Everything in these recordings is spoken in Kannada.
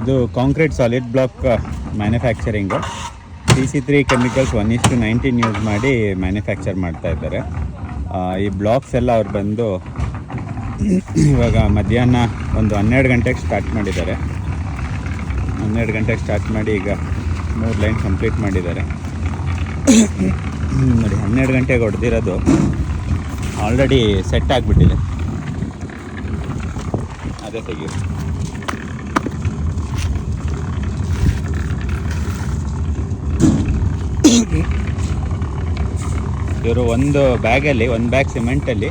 ಇದು concrete solid block manufacturing. C C three chemicals one is to nineteen use ಮಾಡಿ ಮ್ಯಾನುಫ್ಯಾಕ್ಚರ್ ಮಾಡ್ತಾ ಇದ್ದಾರೆ. ಈ ಬ್ಲಾಕ್ಸ್ ಎಲ್ಲ ಅವ್ರು ಬಂದು ಇವಾಗ ಮಧ್ಯಾಹ್ನ ಒಂದು ಹನ್ನೆರಡು ಗಂಟೆಗೆ ಸ್ಟಾರ್ಟ್ ಮಾಡಿದ್ದಾರೆ. ಹನ್ನೆರಡು ಗಂಟೆಗೆ ಸ್ಟಾರ್ಟ್ ಮಾಡಿ ಈಗ ಮೂರು ಲೈನ್ ಕಂಪ್ಲೀಟ್ ಮಾಡಿದ್ದಾರೆ. ನೋಡಿ, ಹನ್ನೆರಡು ಗಂಟೆಗೆ ಹೊಡೆದಿರೋದು ಆಲ್ರೆಡಿ ಸೆಟ್ ಆಗಿಬಿಟ್ಟಿದೆ. ಅದೇ ತೆಗೀರಿ ಇವರು ಒಂದು ಬ್ಯಾಗಲ್ಲಿ, ಒಂದು ಬ್ಯಾಗ್ ಸಿಮೆಂಟಲ್ಲಿ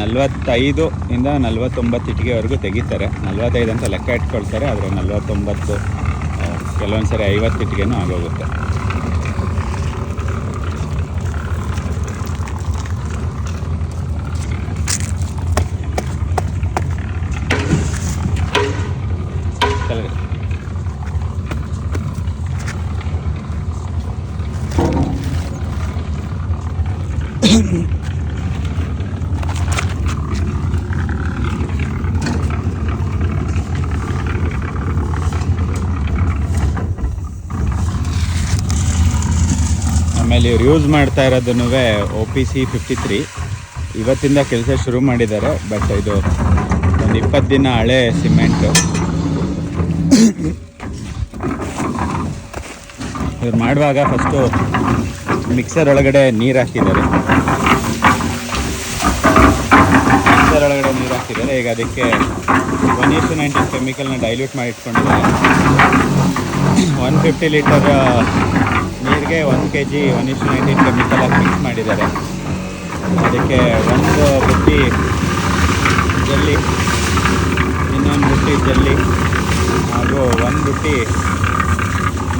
ನಲ್ವತ್ತೈದು ಇಂದ ನಲ್ವತ್ತೊಂಬತ್ತು ಇಟ್ಟಿಗೆವರೆಗೂ ತೆಗಿತಾರೆ. ನಲ್ವತ್ತೈದು ಅಂತ ಲೆಕ್ಕ ಇಟ್ಕೊಳ್ತಾರೆ, ಆದರೆ ನಲ್ವತ್ತೊಂಬತ್ತು ಕೆಲವೊಂದು ಸರಿ ಐವತ್ತು ಇಟ್ಟಿಗೆನೂ ಆಗೋಗುತ್ತೆ ಕೆಳಗಡೆ ಆಮೇಲೆ ಇವ್ರು ಯೂಸ್ ಮಾಡ್ತಾ ಇರೋದನ್ನು O P C fifty three ಇವತ್ತಿಂದ ಕೆಲಸ ಶುರು ಮಾಡಿದ್ದಾರೆ ಬಟ್ ಇದು ಒಂದು ಇಪ್ಪತ್ತು ದಿನ ಹಳೆ ಸಿಮೆಂಟು. ಇವ್ರು ಮಾಡುವಾಗ ಫಸ್ಟು ಮಿಕ್ಸರ್ ಒಳಗಡೆ ನೀರು ಹಾಕಿದ್ದಾರೆ. ಮಿಕ್ಸರ್ ಒಳಗಡೆ ನೀರು ಹಾಕಿದ್ದಾರೆ. ಈಗ ಅದಕ್ಕೆ ಒನ್ ಇಷ್ಟು ನೈಂಟಿ ಕೆಮಿಕಲ್ನ ಡೈಲ್ಯೂಟ್ ಮಾಡಿ ಒನ್ ಫಿಫ್ಟಿ ಲೀಟರ್ ನೀರಿಗೆ ಒಂದು ಕೆ ಜಿ ಒನ್ ಇಷ್ಟು ನೈನ್ಟೀನ್ ಕೆಮಿಕಲ್ ಹಾಕಿ ಮಿಕ್ಸ್ ಮಾಡಿದ್ದಾರೆ. ಅದಕ್ಕೆ ಒಂದು ಬುಟ್ಟಿ ಜಲ್ಲಿ, ಇನ್ನೊಂದು ಬುಟ್ಟಿ ಜಲ್ಲಿ ಹಾಗೂ ಒಂದು ಬುಟ್ಟಿ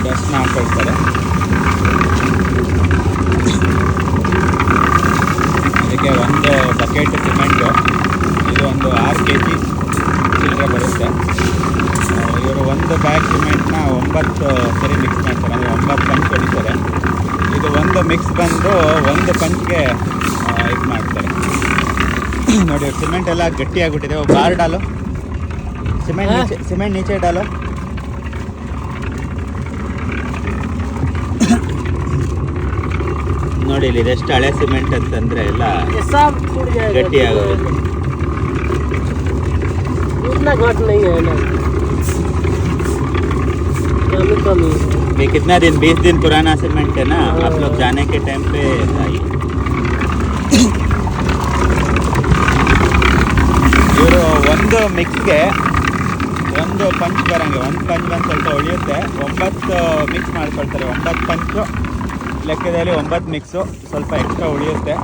ಡಸ್ಟ್ನ ಹಾಕೊಳ್ತಾರೆ. ಅದಕ್ಕೆ ಒಂದು ಬಕೆಟ್ ಸಿಮೆಂಟು ಇದು ಒಂದು ಆರು ಕೆ ಜಿ ಚಿಲ್ಲರೆ ಬರುತ್ತೆ. ಇವರು ಒಂದು ಬ್ಯಾಗ್ ಸಿಮೆಂಟ್ನ ಒಂಬತ್ತು ಸರಿ ಮಿಕ್ಸ್ ಮಾಡ್ತಾರೆ ಅಂದರೆ ಒಂಬತ್ತು ಪಂಚ್ ಹೊಡಿತಾರೆ. ಇದು ಒಂದು ಮಿಕ್ಸ್ ಬಂದು ಒಂದು ಪಂಚ್ಗೆ ಇದು ಮಾಡ್ತಾರೆ. ನೋಡಿ ಸಿಮೆಂಟ್ ಎಲ್ಲ ಗಟ್ಟಿಯಾಗಿಬಿಟ್ಟಿದೆ. ಬಾರ್ ಡಾಲು. ಸಿಮೆಂಟ್ ನೀಚೆ ಸಿಮೆಂಟ್ ನೀಚೆ ಡಾಲು. ನೋಡಿ ಇಲ್ಲಿ ಇದೆಷ್ಟು ಹಳೆ ಸಿಮೆಂಟ್ ಅಂತಂದರೆ ಎಲ್ಲ ये ये कितना दिन बीस दिन पुराना सीमेंट है ना आप लोग जाने के टाइम पे आइए ಇವರು ಒಂದು ಮಿಕ್ಸ್ಗೆ ಒಂದು ಪಂಚ್ ಬರಂಗೆ ಒಂದು ಪಂಚ್ ಬಂದು ಸ್ವಲ್ಪ ಉಳಿಯುತ್ತೆ ಒಂಬತ್ತು ಮಿಕ್ಸ್ ಮಾಡ್ಕೊಳ್ತಾರೆ ಒಂಬತ್ತು ಪಂಚು ಲೆಕ್ಕದಲ್ಲಿ ಒಂಬತ್ತು ಮಿಕ್ಸು ಸ್ವಲ್ಪ ಎಕ್ಸ್ಟ್ರಾ ಉಳಿಯುತ್ತೆ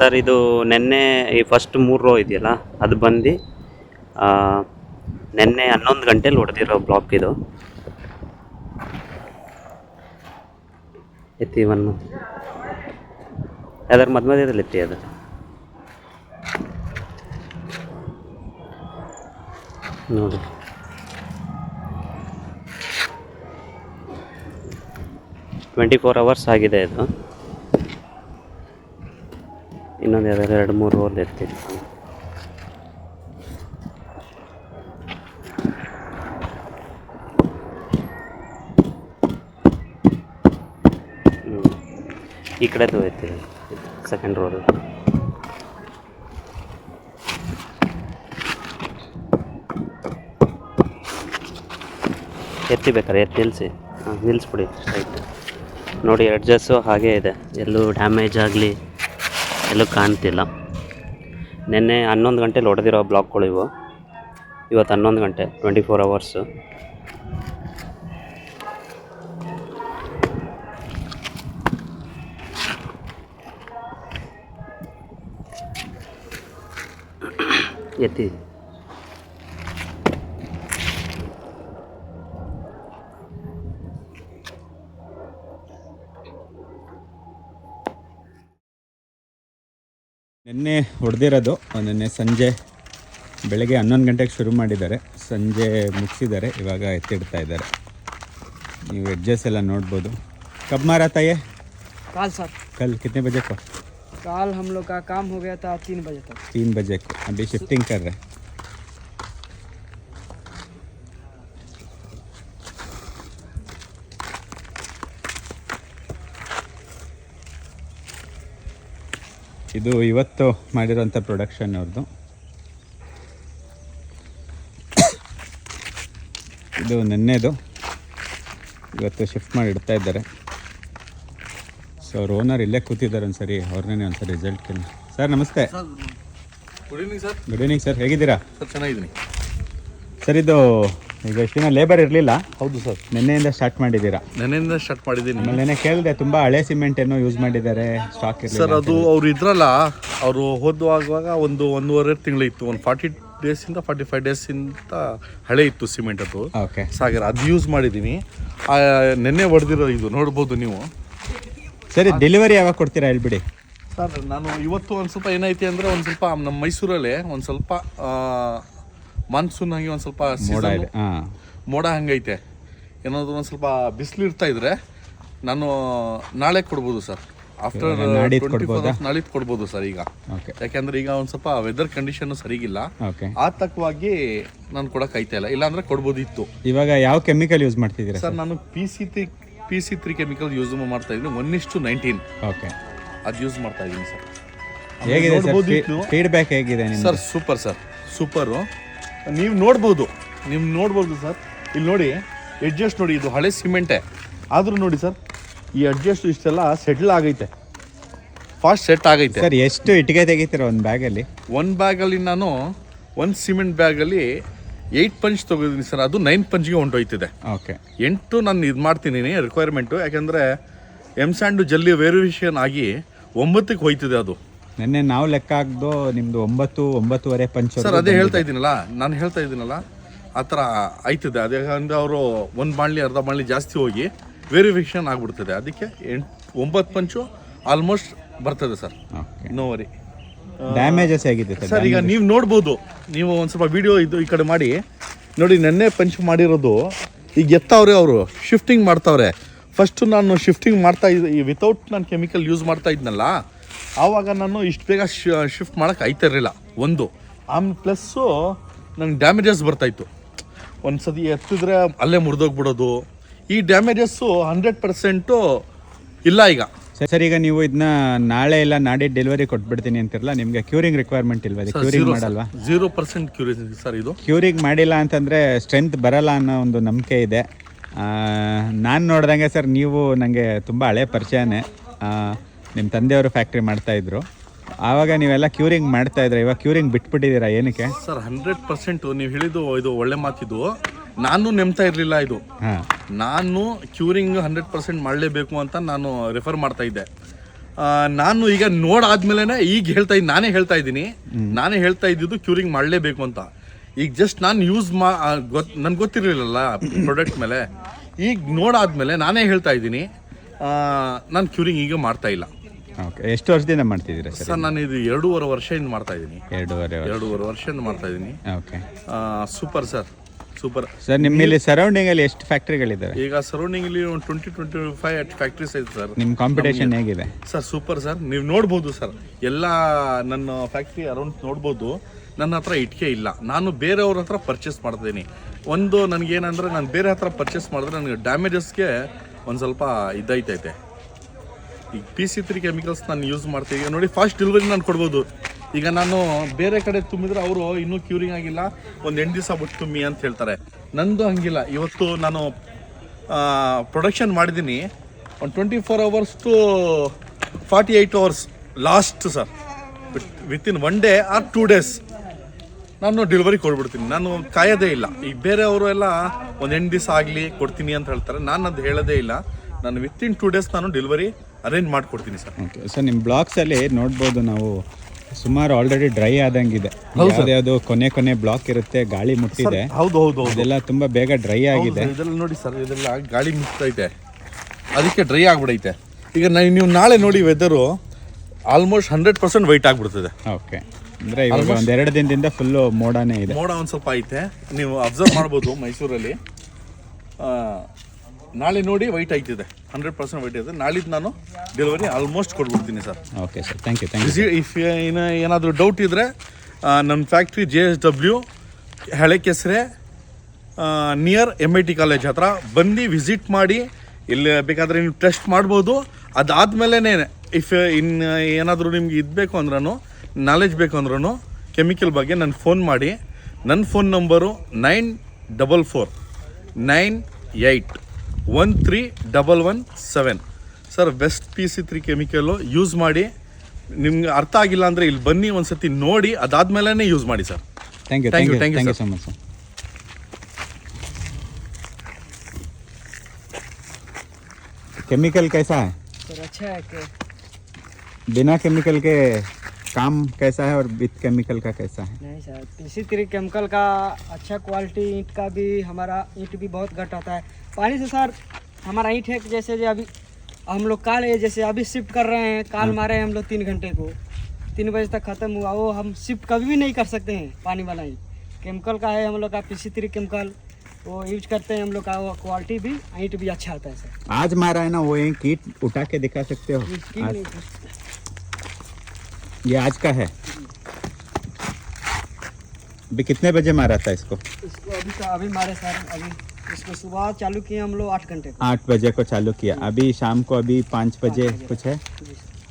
ಸರ್, ಇದು ನಿನ್ನೆ ಈ ಫಸ್ಟ್ ಮೂರು ರೋ ಇದೆಯಲ್ಲ, ಅದು ಬಂದು ನಿನ್ನೆ ಹನ್ನೊಂದು ಗಂಟೆಲಿ ಹೊಡೆದಿರೋ ಬ್ಲಾಕ್ ಇದು. ಎತ್ತಿ ಒಂದು ಯಾವ್ದಾರು ಮಧ್ಯ ಮಧ್ಯದಲ್ಲಿ ಎತ್ತಿ ಅದು. ನೋಡಿ. ಟ್ವೆಂಟಿ ಫೋರ್ ಅವರ್ಸ್ ಆಗಿದೆ ಇದು. ಇನ್ನೊಂದು ಯಾವ್ದಾದ್ರು ಎರಡು ಮೂರು ರೋಲ್ ಹ್ಮ್. ಈ ಕಡೆ ಎತ್ತಿದೆ ಸೆಕೆಂಡ್ ರೋಲ್ ಎತ್ತಿ ಬೇಕಾರೆ ಎತ್ತಿ ನಿಲ್ಲಿಸಿ ಹಾಂ ನಿಲ್ಲಿಸ್ಬಿಡಿ ಸ್ಟ್ರೈಟ್ ನೋಡಿ ಎಡ್ಜಸ್ಸು ಹಾಗೇ ಇದೆ. ಎಲ್ಲೂ ಡ್ಯಾಮೇಜ್ ಆಗಲಿ. ಎಲ್ಲೂ ಕಾಣ್ತಿಲ್ಲ. ನಿನ್ನೆ ಹನ್ನೊಂದು ಗಂಟೆಲಿ ಹೊಡೆದಿರೋ ಬ್ಲಾಕ್ಗಳು ಇವು. ಇವತ್ತು ಹನ್ನೊಂದು ಗಂಟೆ ಟ್ವೆಂಟಿ ಫೋರ್ ಅವರ್ಸು ಎತ್ತಿ. ನಿನ್ನೆ ಹೊಡೆದಿರೋದು ನಿನ್ನೆ ಸಂಜೆ ಬೆಳಗ್ಗೆ ಹನ್ನೊಂದು ಗಂಟೆಗೆ ಶುರು ಮಾಡಿದ್ದಾರೆ ಸಂಜೆ ಮುಗಿಸಿದ್ದಾರೆ ಇವಾಗ ಎತ್ತಿಡ್ತಾ ಇದ್ದಾರೆ ನೀವು ಎಡ್ಜಸ್ ಎಲ್ಲ ನೋಡ್ಬೋದು ಕಬ್ ಮಾರಾ ತಾಯೇ काल सर कल कितने बजे को काल हम लोग का काम हो गया था तीन बजे तक तीन बजे को अभी शिफ्टिंग कर रहे हैं ಇದು ಇವತ್ತು ಮಾಡಿರೋಂಥ ಪ್ರೊಡಕ್ಷನ್ ಅವ್ರದ್ದು. ಇದು ನೆನ್ನೆದು. ಇವತ್ತು ಶಿಫ್ಟ್ ಮಾಡಿ ಇಡ್ತಾ ಇದ್ದಾರೆ. ಸೊ ಅವ್ರ ಓನರ್ ಇಲ್ಲೇ ಕೂತಿದ್ದಾರೆ ಒಂದ್ಸರಿ ಅವ್ರನ್ನೇ ಒಂದ್ಸರಿ ರಿಸಲ್ಟ್ ಕೇಳಿ. ಸರ್ ನಮಸ್ತೆ. Good evening sir good evening sir ಹೇಗಿದ್ದೀರಾ? ಸರ್ ಚೆನ್ನಾಗಿದ್ದೀನಿ. ಸರ್ ಇದು ಈಗ ಇಷ್ಟು ಲೇಬರ್ ಇರಲಿಲ್ಲ. ಹೌದು ಸರ್. ನಿನ್ನೆಯಿಂದ ಸ್ಟಾರ್ಟ್ ಮಾಡಿದ್ದೀರಾ? ನೆನೆಯಿಂದ ಸ್ಟಾರ್ಟ್ ಮಾಡಿದ್ದೀನಿ. ಆಮೇಲೆ ನೆನ್ನೆ ಕೇಳಿದೆ ತುಂಬ ಹಳೆ ಸಿಮೆಂಟ್ ಏನೋ ಯೂಸ್ ಮಾಡಿದ್ದಾರೆ ಸ್ಟಾಕ್ ಸರ್ ಅದು ಅವ್ರು ಇದ್ರಲ್ಲ ಅವರು ಹೋದುವಾಗ ಒಂದು ಒಂದೂವರೆ ತಿಂಗಳು ಇತ್ತು ಒಂದು ಫಾರ್ಟಿ ಡೇಸಿಂದ ಫಾರ್ಟಿ ಫೈವ್ ಡೇಸಿಂದ ಹಳೆ ಇತ್ತು ಸಿಮೆಂಟ್ ಅದು. ಓಕೆ ಸಾಗರ ಅದು ಯೂಸ್ ಮಾಡಿದ್ದೀನಿ ನೆನ್ನೆ ಹೊಡೆದಿರೋ ಇದು ನೋಡ್ಬೋದು ನೀವು. ಸರಿ ಡೆಲಿವರಿ ಯಾವಾಗ ಕೊಡ್ತೀರಾ ಹೇಳ್ಬಿಡಿ. ಸರ್ ನಾನು ಇವತ್ತು ಒಂದು ಸ್ವಲ್ಪ ಏನೈತಿ ಅಂದರೆ ಒಂದು ಸ್ವಲ್ಪ ನಮ್ಮ ಮೈಸೂರಲ್ಲೇ ಒಂದು ಸ್ವಲ್ಪ ಮಾನ್ಸೂನ್ ಹಂಗೆ ಒಂದು ಸ್ವಲ್ಪ ಮೋಡ season ಮೋಡ ಹಂಗೈತೆ. ಏನಾದ್ರು ಒಂದು ಸ್ವಲ್ಪ ಬಿಸಿಲು ಇರ್ತಾ ಇದ್ರೆ ನಾನು ನಾಳೆ ಕೊಡ್ಬೋದು ಸರ್. ಆಫ್ಟರ್ ನಾಳೆ ಕೊಡ್ಬೋದಾ? ನಾಳಿದ್ದು ಕೊಡ್ಬೋದು ಸರ್ ಈಗ. ಓಕೆ ಯಾಕೆಂದ್ರೆ ಈಗ ಒಂದು ಸ್ವಲ್ಪ ವೆದರ್ ಕಂಡೀಷನ್ ಸರಿಗಿಲ್ಲ. ಓಕೆ ಆ ತಕ್ಕವಾಗಿ ನಾನು ಕೊಡಕ್ ಆಯ್ತಾ ಇಲ್ಲ. ಇಲ್ಲಾಂದ್ರೆ ಕೊಡ್ಬೋದಿತ್ತು. ಇವಾಗ ಯಾವ ಕೆಮಿಕಲ್ ಯೂಸ್ ಮಾಡ್ತಿದ್ದೀರಾ ಸರ್ ನಾನು P C three P C three chemical use ಮಾಡ್ತಾ ಇದ್ದೀನಿ. ಒನ್ ಇಷ್ಟು ನೈನ್ಟೀನ್ ಓಕೆ ಅದು ಯೂಸ್ ಮಾಡ್ತಾ ಇದ್ದೀನಿ ಸರ್. ಹೇಗಿದೆ ಸರ್. ಫೀಡ್ಬ್ಯಾಕ್ ಹೇಗಿದೆ ಸರ್ ಸೂಪರ್ ಸರ್. ಸೂಪರು ನೀವು ನೋಡ್ಬೋದು. ನೀವು ನೋಡ್ಬೋದು ಸರ್. ಇಲ್ಲಿ ನೋಡಿ ಅಡ್ಜಸ್ಟ್ ನೋಡಿ ಇದು ಹಳೆ ಸಿಮೆಂಟೇ. ಆದರೂ ನೋಡಿ ಸರ್ ಈ ಅಡ್ಜಸ್ಟ್ ಇಷ್ಟೆಲ್ಲ ಸೆಟ್ಲ್ ಆಗೈತೆ. ಫಾಸ್ಟ್ ಸೆಟ್ ಆಗೈತೆ. ಸರ್ ಎಷ್ಟು ಇಟ್ಟಿಗೆ ತೆಗಿತೀರ ಒಂದು ಬ್ಯಾಗಲ್ಲಿ? ಒಂದು ಬ್ಯಾಗಲ್ಲಿ ನಾನು ಒಂದು ಸಿಮೆಂಟ್ ಬ್ಯಾಗಲ್ಲಿ ಏಯ್ಟ್ ಪಂಚ್ ತೊಗೊಂಡಿದ್ದೀನಿ ಸರ್. ಅದು ನೈನ್ ಪಂಚ್ಗೆ ಹೊಂಟೋಯ್ತಿದೆ. ಓಕೆ. ಎಂಟು ನಾನು ಇದು ಮಾಡ್ತೀನಿ ರಿಕ್ವೈರ್ಮೆಂಟು ಯಾಕೆಂದರೆ ಎಂ ಸ್ಯಾಂಡು ಜಲ್ಲಿ ವೇರಿಯೇಷನ್ ಆಗಿ ಒಂಬತ್ತಕ್ಕೆ ಹೋಯ್ತಿದೆ ಅದು. ನಿನ್ನೆ ನಾವು ಲೆಕ್ಕ ಹಾಕ್ದು ನಿಮ್ದು ಒಂಬತ್ತು ಒಂಬತ್ತುವರೆ ಪಂಚ್ ಸರ್ ಅದೇ ಹೇಳ್ತಾ ಇದ್ದೀನಲ್ಲ ನಾನು ಹೇಳ್ತಾ ಇದ್ದೀನಲ್ಲ ಆ ಥರ ಆಯ್ತದೆ. ಅದೇ ಅಂದ್ರೆ ಅವರು ಒಂದು ಬಾಣಲಿ ಅರ್ಧ ಬಾಣಲಿ ಜಾಸ್ತಿ ಹೋಗಿ ವೆರಿಫಿಕೇಶನ್ ಆಗಿಬಿಡ್ತದೆ. ಅದಕ್ಕೆ ಎಂಟು ಒಂಬತ್ತು ಪಂಚು ಆಲ್ಮೋಸ್ಟ್ ಬರ್ತದೆ ಸರ್. ನೋ ವರಿ ಡ್ಯಾಮೇಜಸ್ ಆಗಿದೆ ಸರ್? ಸರ್ ಈಗ ನೀವು ನೋಡ್ಬೋದು. ನೀವು ಒಂದು ಸ್ವಲ್ಪ ವಿಡಿಯೋ ಇದು ಈ ಕಡೆ ಮಾಡಿ. ನೋಡಿ ನೆನ್ನೆ ಪಂಚ್ ಮಾಡಿರೋದು ಈಗ ಎತ್ತವ್ರೆ ಅವರು ಶಿಫ್ಟಿಂಗ್ ಮಾಡ್ತಾವ್ರೆ. ಫಸ್ಟು ನಾನು ಶಿಫ್ಟಿಂಗ್ ಮಾಡ್ತಾ ಇದ್ದೆ. ವಿತೌಟ್ ನಾನು ಕೆಮಿಕಲ್ ಯೂಸ್ ಮಾಡ್ತಾ ಇದ್ನಲ್ಲ ಆವಾಗ ನಾನು ಇಷ್ಟು ಬೇಗ ಶಿಫ್ಟ್ ಮಾಡೋಕೆ ಆಯ್ತಾ ಇರಲಿಲ್ಲ. ಒಂದು. ಆಮೇಲೆ ಪ್ಲಸ್ಸು ನಂಗೆ ಡ್ಯಾಮೇಜಸ್ ಬರ್ತಾಯಿತ್ತು ಒಂದು ಸತಿ ಎತ್ತಿದ್ರೆ ಅಲ್ಲೇ ಮುರಿದೋಗ್ಬಿಡೋದು. ಈ ಡ್ಯಾಮೇಜಸ್ಸು ಹಂಡ್ರೆಡ್ ಪರ್ಸೆಂಟು ಇಲ್ಲ ಈಗ. ಸರ್ ಈಗ ನೀವು ಇದನ್ನ ನಾಳೆ ಇಲ್ಲ ನಾಳೆ ಡೆಲಿವರಿ ಕೊಟ್ಬಿಡ್ತೀನಿ ಅಂತಿರಲ್ಲ ನಿಮಗೆ ಕ್ಯೂರಿಂಗ್ ರಿಕ್ವೈರ್ಮೆಂಟ್ ಇಲ್ವಾ ಕ್ಯೂರಿಂಗ್ ಮಾಡಲ್ವಾ? ಜೀರೋ ಪರ್ಸೆಂಟ್ ಕ್ಯೂರಿಂಗ್ ಸರ್ ಇದು. ಕ್ಯೂರಿಂಗ್ ಮಾಡಿಲ್ಲ ಅಂತಂದರೆ ಸ್ಟ್ರೆಂತ್ ಬರಲ್ಲ ಅನ್ನೋ ಒಂದು ನಂಬಿಕೆ ಇದೆ. ನಾನು ನೋಡ್ದಂಗೆ ಸರ್ ನೀವು ನನಗೆ ತುಂಬ ಹಳೆ ಪರಿಚಯನೇ. ನಿಮ್ಮ ತಂದೆಯವರು ಫ್ಯಾಕ್ಟ್ರಿ ಮಾಡ್ತಾಯಿದ್ರು ಆವಾಗ ನೀವೆಲ್ಲ ಕ್ಯೂರಿಂಗ್ ಮಾಡ್ತಾ ಇದ್ರೆ ಇವಾಗ ಕ್ಯೂರಿಂಗ್ ಬಿಟ್ಬಿಟ್ಟಿದ್ದೀರಾ ಏನಕ್ಕೆ? ಸರ್ ಹಂಡ್ರೆಡ್ ಪರ್ಸೆಂಟು ನೀವು ಹೇಳಿದ್ದು ಇದು ಒಳ್ಳೆ ಮಾತಿದು. ನಾನು ನೆಮ್ತಾ ಇರಲಿಲ್ಲ ಇದು. ನಾನು ಕ್ಯೂರಿಂಗ್ ಹಂಡ್ರೆಡ್ ಪರ್ಸೆಂಟ್ ಮಾಡಲೇಬೇಕು ಅಂತ ನಾನು ರೆಫರ್ ಮಾಡ್ತಾ ಇದ್ದೆ. ನಾನು ಈಗ ನೋಡಾದ್ಮೇಲೆ ಈಗ ಹೇಳ್ತಾ ಇದ್ದೀನಿ ನಾನೇ ಹೇಳ್ತಾ ಇದ್ದೀನಿ. ನಾನೇ ಹೇಳ್ತಾ ಇದ್ದಿದ್ದು ಕ್ಯೂರಿಂಗ್ ಮಾಡಲೇಬೇಕು ಅಂತ. ಈಗ ಜಸ್ಟ್ ನಾನು ಯೂಸ್ ಮಾ ಗೊತ್ತು ನನ್ಗೆ ಗೊತ್ತಿರಲಿಲ್ಲಲ್ಲ ಪ್ರಾಡಕ್ಟ್ ಮೇಲೆ. ಈಗ ನೋಡಾದ್ಮೇಲೆ ನಾನೇ ಹೇಳ್ತಾ ಇದ್ದೀನಿ. ನಾನು ಕ್ಯೂರಿಂಗ್ ಈಗ ಮಾಡ್ತಾ ಇಲ್ಲ. ಓಕೆ ಎಷ್ಟು ವರ್ಷದಿಂದ ಮಾಡ್ತಿದ್ದೀರಾ ಸರ್ ಸರ್ ನಾನು ಇದು ಎರಡೂವರೆ ವರ್ಷದಿಂದ ಮಾಡ್ತಾ ಇದ್ದೀನಿ. ಎರಡೂವರೆ ವರ್ಷ. ಎರಡೂವರೆ ವರ್ಷದಿಂದ ಮಾಡ್ತಾ ಇದ್ದೀನಿ. Okay super sir super sir ನಿಮ್ಮಲ್ಲಿ ಸರೌಂಡಿಂಗಲ್ಲಿ ಎಷ್ಟು ಫ್ಯಾಕ್ಟ್ರಿಗಳಿದ್ದಾರೆ ಈಗ ಸರೌಂಡಿಂಗ್ ಅಲ್ಲಿ ಒಂದು twenty twenty five at factories ಐತೆ ಸರ್ ನಿಮ್ಮ ಕಾಂಪಿಟೇಷನ್ ಹೇಗಿದೆ? ಸರ್ ಸೂಪರ್ ಸರ್ ನೀವು ನೋಡ್ಬೋದು ಸರ್ ಎಲ್ಲ ನನ್ನ ಫ್ಯಾಕ್ಟ್ರಿ ಅರೌಂಡ್ ನೋಡ್ಬೋದು. ನನ್ನ ಹತ್ರ ಇಟ್ಕೆ ಇಲ್ಲ. ನಾನು ಬೇರೆಯವ್ರ ಹತ್ರ ಪರ್ಚೇಸ್ ಮಾಡ್ತೀನಿ ಒಂದು ನನಗೇನಂದ್ರೆ ನಾನು ಬೇರೆ ಹತ್ರ ಪರ್ಚೇಸ್ ಮಾಡಿದ್ರೆ ನನಗೆ ಡ್ಯಾಮೇಜಸ್ಗೆ ಒಂದು ಸ್ವಲ್ಪ ಇದೈತೈತೆ ಈಗ ಪಿ ಸಿ ತ್ರೀ ಕೆಮಿಕಲ್ಸ್ ನಾನು ಯೂಸ್ ಮಾಡ್ತೀವಿ ನೋಡಿ ಫಾಸ್ಟ್ ಡೆಲಿವರಿ ನಾನು ಕೊಡ್ಬೋದು. ಈಗ ನಾನು ಬೇರೆ ಕಡೆ ತುಂಬಿದ್ರೆ ಅವರು ಇನ್ನೂ ಕ್ಯೂರಿಂಗ್ ಆಗಿಲ್ಲ. ಒಂದು ಎಂಟು ದಿವಸ ಬಿಟ್ಟು ತುಂಬಿ ಅಂತ ಹೇಳ್ತಾರೆ. ನಂದು ಹಂಗಿಲ್ಲ. ಇವತ್ತು ನಾನು ಪ್ರೊಡಕ್ಷನ್ ಮಾಡಿದ್ದೀನಿ. ಒಂದು twenty four hours to forty eight hours last sir within one day or two days ನಾನು ಡೆಲಿವರಿ ಕೊಡ್ಬಿಡ್ತೀನಿ. ನಾನು ಕಾಯೋದೇ ಇಲ್ಲ. ಈಗ ಬೇರೆಯವರು ಎಲ್ಲ ಒಂದು ಎಂಟು ದಿವಸ ಆಗಲಿ ಕೊಡ್ತೀನಿ ಅಂತ ಹೇಳ್ತಾರೆ. ನಾನು ಅದು ಹೇಳೋದೇ ಇಲ್ಲ. ನಾನು ವಿತ್ ಇನ್ ಟೂ ಡೇಸ್ ನಾನು ಡೆಲಿವರಿ ಅರೇಂಜ್ ಮಾಡ್ಕೊಡ್ತೀನಿ ಸರ್. ಓಕೆ ಸರ್ ನಿಮ್ಮ ಬ್ಲಾಕ್ಸಲ್ಲಿ ನೋಡ್ಬೋದು ನಾವು ಸುಮಾರು ಆಲ್ರೆಡಿ ಡ್ರೈ ಆದಂಗಿದೆ. ಯಾವ್ದು ಕೊನೆ ಕೊನೆ ಬ್ಲಾಕ್ ಇರುತ್ತೆ ಗಾಳಿ ಮುಟ್ಟಿದೆ. ಹೌದು ಹೌದು ಹೌದು. ಇದೆಲ್ಲ ತುಂಬ ಬೇಗ ಡ್ರೈ ಆಗಿದೆ. ಇದೆಲ್ಲ ನೋಡಿ ಸರ್ ಇದೆಲ್ಲ ಗಾಳಿ ಮುಟ್ತೈತೆ. ಅದಕ್ಕೆ ಡ್ರೈ ಆಗ್ಬಿಡೈತೆ. ಈಗ ನಾ- ನೀವು ನಾಳೆ ನೋಡಿ weather almost hundred percent white ಆಗ್ಬಿಡ್ತದೆ. ಓಕೆ ಅಂದರೆ ಇವಾಗ ಒಂದೆರಡು ದಿನದಿಂದ ಫುಲ್ಲು ಮೋಡನೇ ಇದೆ. ಮೋಡ ಒಂದು ಸ್ವಲ್ಪ ಐತೆ. ನೀವು ಅಬ್ಸರ್ವ್ ಮಾಡ್ಬೋದು ಮೈಸೂರಲ್ಲಿ. ಆ, ನಾಳೆ ನೋಡಿ ವೈಟ್ ಆಯ್ತಿದೆ ಹಂಡ್ರೆಡ್ ಪರ್ಸೆಂಟ್ ವೈಟ್ ಇದೆ. ನಾಳಿದ್ದು ನಾನು ಡೆಲಿವರಿ ಆಲ್ಮೋಸ್ಟ್ ಕೊಟ್ಬಿಡ್ತೀನಿ sir. Okay sir thank you thank you if ಏನು ಏನಾದರೂ ಡೌಟ್ ಇದ್ದರೆ ನನ್ನ ಫ್ಯಾಕ್ಟ್ರಿ ಜೆ ಎಸ್ ಡಬ್ಲ್ಯೂ ಹಳೆ ಕೆಸರೆ near M I T college ಹತ್ರ ಬಂದು ವಿಸಿಟ್ ಮಾಡಿ. ಇಲ್ಲಿ ಬೇಕಾದರೆ ನೀವು ಟೆಸ್ಟ್ ಮಾಡ್ಬೋದು. ಅದಾದಮೇಲೆ ಇಫ್ ಇನ್ನು ಏನಾದರೂ ನಿಮ್ಗೆ ಇದು ಬೇಕು ಅಂದ್ರೂ ನಾಲೆಜ್ ಬೇಕು ಅಂದ್ರೂ ಕೆಮಿಕಲ್ ಬಗ್ಗೆ ನನ್ನ ಫೋನ್ ಮಾಡಿ. ನನ್ನ phone number nine double four nine eight. One three double one seven sir best P C three chemical use ಮಾಡಿ ನಿಮ್ಗೆ ಅರ್ಥ ಆಗಿಲ್ಲ ಅಂದರೆ ಇಲ್ಲಿ ಬನ್ನಿ ಒಂದ್ಸತಿ ನೋಡಿ ಅದಾದ್ಮೇಲೆ ಯೂಸ್ ಮಾಡಿ sir thank you Thank thank you, you thank you, thank you sir. So much sir chemical कैसा है सर अच्छा है कि बिना केमिकल के काम कैसा है और विथ केमिकल का कैसा है? नहीं सर इसी तरह केमिकल का अच्छा क्वालिटी ईंट का भी हमारा ईंट भी बहुत घट आता है। पानी से सर हमारा ईंट है जैसे जो अभी हम लोग काल ये जैसे अभी शिफ्ट कर रहे हैं काल मारे हैं हम लोग तीन घंटे को। तीन बजे तक ख़त्म हुआ वो हम शिफ्ट कभी भी नहीं कर सकते हैं पानी वाला ईंट। केमिकल का है हम लोग का पीसी थ्री केमिकल वो यूज़ करते हैं हम लोग का वो क्वालिटी भी ईंट भी अच्छा आता है सर। आज मारा है ना वो कीट उठा के दिखा सकते हो? ये आज का है। अभी कितने बजे मारा था इसको? इसको अभी तो अभी मारे सर अभी इसको सुबह चालू किया हम लोग आठ घंटे आठ बजे को चालू किया। अभी शाम को अभी पाँच बजे कुछ है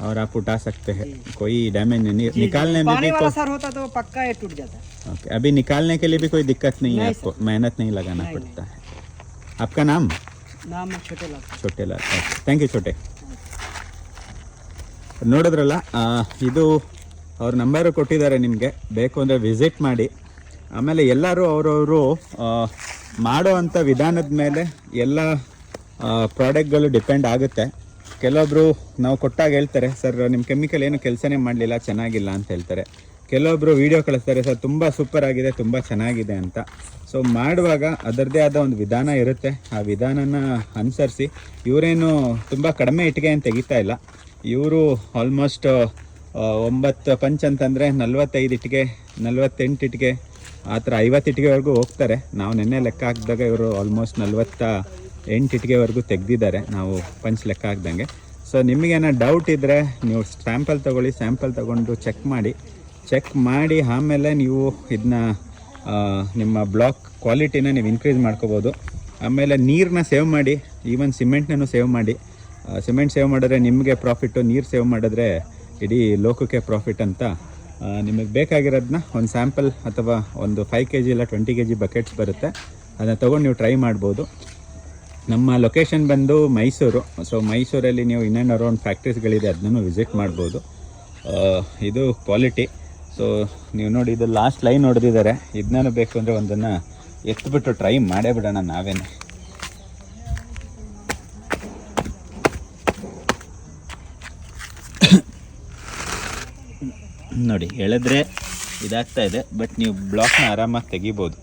और आप उठा सकते हैं। कोई डैमेज नहीं। निकालने में भी वाला सर होता तो पक्का ये टूट जाता। ओके अभी निकालने के लिए भी कोई दिक्कत नहीं, है आपको। मेहनत नहीं लगाना पड़ता है। आपका नाम? नाम छोटे लाल। छोटे लाल। थैंक यू छोटे। ನೋಡಿದ್ರಲ್ಲ ಇದು ಅವ್ರ ನಂಬರು ಕೊಟ್ಟಿದ್ದಾರೆ ನಿಮಗೆ. ಬೇಕು ಅಂದರೆ ವಿಸಿಟ್ ಮಾಡಿ. ಆಮೇಲೆ ಎಲ್ಲರೂ ಅವರವರು ಮಾಡೋ ಅಂಥ ವಿಧಾನದ ಮೇಲೆ ಎಲ್ಲ ಪ್ರಾಡಕ್ಟ್ಗಳು ಡಿಪೆಂಡ್ ಆಗುತ್ತೆ. ಕೆಲವೊಬ್ಬರು ನಾವು ಕೊಟ್ಟಾಗ ಹೇಳ್ತಾರೆ, ಸರ್ ನಿಮ್ಮ ಕೆಮಿಕಲ್ ಏನು ಕೆಲಸನೇ ಮಾಡಲಿಲ್ಲ, ಚೆನ್ನಾಗಿಲ್ಲ ಅಂತ ಹೇಳ್ತಾರೆ. ಕೆಲವೊಬ್ಬರು ವಿಡಿಯೋ ಕಳಿಸ್ತಾರೆ, ಸರ್, ತುಂಬ ಸೂಪರ್ ಆಗಿದೆ, ತುಂಬ ಚೆನ್ನಾಗಿದೆ ಅಂತ. ಸೊ ಮಾಡುವಾಗ ಅದರದ್ದೇ ಆದ ಒಂದು ವಿಧಾನ ಇರುತ್ತೆ. ಆ ವಿಧಾನನ ಅನುಸರಿಸಿ, ಇವರೇನು ತುಂಬ ಕಡಿಮೆ ಇಟ್ಟಿಗೆ ಅಂತ ತೆಗಿತಾ ಇಲ್ಲ. ಇವರು ಆಲ್ಮೋಸ್ಟ್ ಒಂಬತ್ತು ಪಂಚ್ ಅಂತಂದರೆ ನಲ್ವತ್ತೈದು ಇಟ್ಟಿಗೆ, ನಲ್ವತ್ತೆಂಟು ಇಟ್ಟಿಗೆ, ಆ ಥರ ಐವತ್ತು ಇಟ್ಟಿಗೆವರೆಗೂ ಹೋಗ್ತಾರೆ. ನಾವು ನಿನ್ನೆ ಲೆಕ್ಕ ಹಾಕಿದಾಗ ಇವರು ಆಲ್ಮೋಸ್ಟ್ ನಲ್ವತ್ತ ಎಂಟು ಇಟ್ಟಿಗೆವರೆಗೂ ತೆಗೆದಿದ್ದಾರೆ ನಾವು ಪಂಚ್ ಲೆಕ್ಕ ಹಾಕ್ದಂಗೆ. ಸೊ ನಿಮಗೇನೋ ಡೌಟ್ ಇದ್ದರೆ ನೀವು ಸ್ಯಾಂಪಲ್ ತೊಗೊಳ್ಳಿ ಸ್ಯಾಂಪಲ್ ತೊಗೊಂಡು ಚೆಕ್ ಮಾಡಿ. ಚೆಕ್ ಮಾಡಿ ಆಮೇಲೆ ನೀವು ಇದನ್ನ ನಿಮ್ಮ ಬ್ಲಾಕ್ ಕ್ವಾಲಿಟಿನ ನೀವು ಇನ್ಕ್ರೀಸ್ ಮಾಡ್ಕೋಬೋದು. ಆಮೇಲೆ ನೀರನ್ನ ಸೇವ್ ಮಾಡಿ ಈವನ್ ಸಿಮೆಂಟ್ನೂ ಸೇವ್ ಮಾಡಿ. ಸಿಮೆಂಟ್ ಸೇವ್ ಮಾಡಿದ್ರೆ ನಿಮಗೆ ಪ್ರಾಫಿಟ್ಟು ನೀರು ಸೇವ್ ಮಾಡಿದ್ರೆ ಇಡೀ ಲೋಕಕ್ಕೆ ಪ್ರಾಫಿಟ್ ಅಂತ. ನಿಮಗೆ ಬೇಕಾಗಿರೋದನ್ನ ಒಂದು ಸ್ಯಾಂಪಲ್ ಅಥವಾ ಒಂದು ಫೈವ್ ಕೆ ಜಿ ಇಲ್ಲ ಟ್ವೆಂಟಿ ಕೆ ಜಿ ಬಕೆಟ್ಸ್ ಬರುತ್ತೆ. ಅದನ್ನು ತೊಗೊಂಡು ನೀವು ಟ್ರೈ ಮಾಡ್ಬೋದು. ನಮ್ಮ ಲೊಕೇಶನ್ ಬಂದು ಮೈಸೂರು. ಸೊ ಮೈಸೂರಲ್ಲಿ ನೀವು ಇನ್ ಆ್ಯಂಡ್ ಅರೌಂಡ್ ಫ್ಯಾಕ್ಟ್ರೀಸ್ಗಳಿದೆ ಅದನ್ನು ವಿಸಿಟ್ ಮಾಡ್ಬೋದು. ಇದು ಕ್ವಾಲಿಟಿ ಸೊ ನೀವು ನೋಡಿ, ಇದು ಲಾಸ್ಟ್ ಲೈನ್ ಹೊಡೆದಿದ್ದಾರೆ. ಇದನ್ನೂ ಬೇಕು ಅಂದರೆ ಒಂದನ್ನು ಎತ್ಬಿಟ್ಟು ಟ್ರೈ ಮಾಡೇ ಬಿಡೋಣ ನಾವೇನೆ. ನೋಡಿ ಎಳೆದ್ರೆ ಇದಾಗ್ತಾ ಇದೆ ಬಟ್ ನೀವು ಬ್ಲಾಕ್ನ ಆರಾಮಾಗಿ ತೆಗಿಬೋದು.